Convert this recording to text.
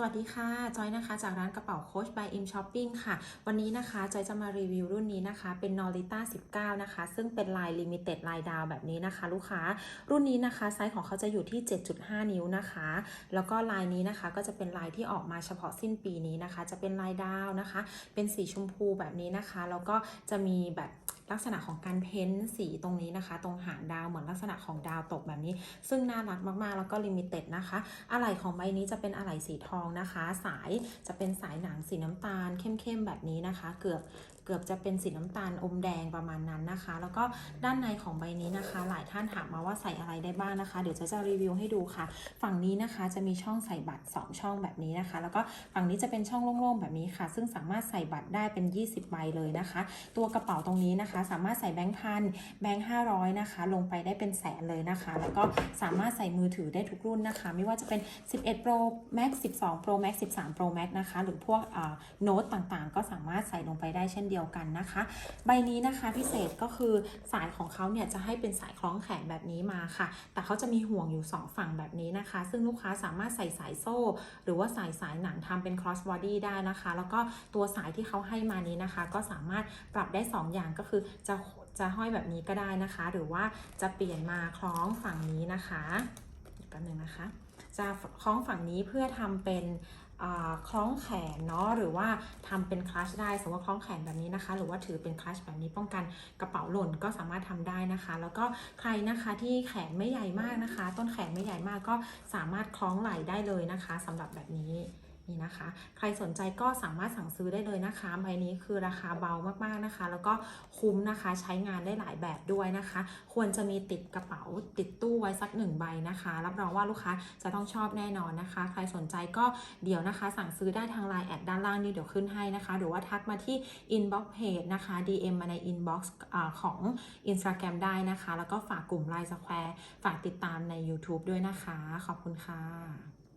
สวัสดีค่ะ จอยนะคะ จากร้านกระเป๋าโค้ช by M shopping ค่ะ วันนี้นะคะ จอยจะมารีวิวรุ่นนี้นะคะ เป็น Norita 19 นะคะ ซึ่งเป็นลาย limited ลายดาวแบบนี้นะคะ ลูกค้า รุ่นนี้นะคะ ไซส์ของเขาจะอยู่ที่ 7.5 นิ้วนะคะ แล้วก็ลายนี้นะคะ ก็จะเป็นลายที่ออกมาเฉพาะสิ้นปีนี้นะคะ จะเป็นลายดาวนะคะ เป็นสีชมพูแบบนี้นะคะ แล้วก็จะมีแบบ ลักษณะของการเพ้นสีตรงนี้นะคะ ตรงหางดาวเหมือนลักษณะของดาวตกแบบนี้ ซึ่งน่ารักมากๆ แล้วก็ลิมิเต็ดนะคะ อะไหล่ของใบนี้จะเป็นอะไหล่สีทองนะคะ สายจะเป็นสายหนังสีน้ำตาล เข้มๆแบบนี้นะคะ เกือบเกือบจะเป็นสีน้ำตาลอมแดงประมาณนั้นนะคะ แล้วก็ด้านในของใบนี้นะคะ หลายท่านถามมาว่าใส่อะไรได้บ้างนะคะ เดี๋ยวจะจะรีวิวให้ดูค่ะ ฝั่งนี้นะคะจะมีช่องใส่บัตร 2 ช่องแบบนี้นะคะ แล้วก็ฝั่งนี้จะเป็นช่องโล่งๆแบบนี้ค่ะ ซึ่งสามารถใส่บัตรได้เป็น 20 ใบเลยนะคะ ตัวกระเป๋าตรงนี้นะคะสามารถใส่แบงค์พันแบงค์500นะคะ ลงไปได้เป็นแสนเลยนะคะ แล้วก็สามารถใส่มือถือได้ทุกรุ่นนะคะ ไม่ว่าจะเป็น 11 Pro Max 12 Pro Max 13 Pro Max นะคะ หรือพวกโน้ตต่างๆ ก็สามารถใส่ลงไปได้เช่นเดียวกันนะคะ ใบนี้นะคะพิเศษก็คือสายของเขาเนี่ยจะให้เป็นสายคล้องแขนแบบนี้มาค่ะ แต่เขาจะมีห่วงอยู่ 2 ฝั่งแบบนี้นะคะ ซึ่งลูกค้าสามารถใส่สายโซ่ หรือว่าสายสายหนังทำเป็น cross body ได้นะคะ แล้วก็ตัวสายที่เขาให้มานี้นะคะ ก็สามารถปรับได้ 2 อย่างก็คือจะจะห้อยแบบนี้ก็ได้นะคะ หรือว่าจะเปลี่ยนมาคล้องฝั่งนี้นะคะอีกแป๊บนึงนะคะ จะคล้องฝั่งนี้เพื่อทำเป็นคล้องแขนเนาะหรือว่าทำเป็นคลัชได้สมมติว่าคล้องแขนแบบนี้นะคะ หรือว่าถือเป็นคลัชแบบนี้ป้องกันกระเป๋าหล่นก็สามารถทำได้นะคะ แล้วก็ใครนะคะที่แขนไม่ใหญ่มากนะคะ ต้นแขนไม่ใหญ่มากก็สามารถคล้องไหล่ได้เลยนะคะสำหรับแบบนี้ นี่นะคะ ใครสนใจก็สามารถสั่งซื้อได้เลยนะคะใบนี้คือราคาเบามากๆนะคะ แล้วก็คุ้มนะคะใช้งานได้หลายแบบด้วยนะคะ ควรจะมีติดกระเป๋าติดตู้ไว้สักหนึ่งใบนะคะ รับรองว่าลูกค้าจะต้องชอบแน่นอนนะคะ ใครสนใจก็เดี๋ยวนะคะ สั่งซื้อได้ทางไลน์แอดด้านล่างนี้เดี๋ยวขึ้นให้นะคะ หรือว่าทักมาที่ inbox page นะคะ DM มาใน inbox อของ Instagram ได้นะคะ แล้วก็ฝากกลุ่ม Line Square ฝากติดตามใน YouTube ด้วยนะคะ ขอบคุณค่ะ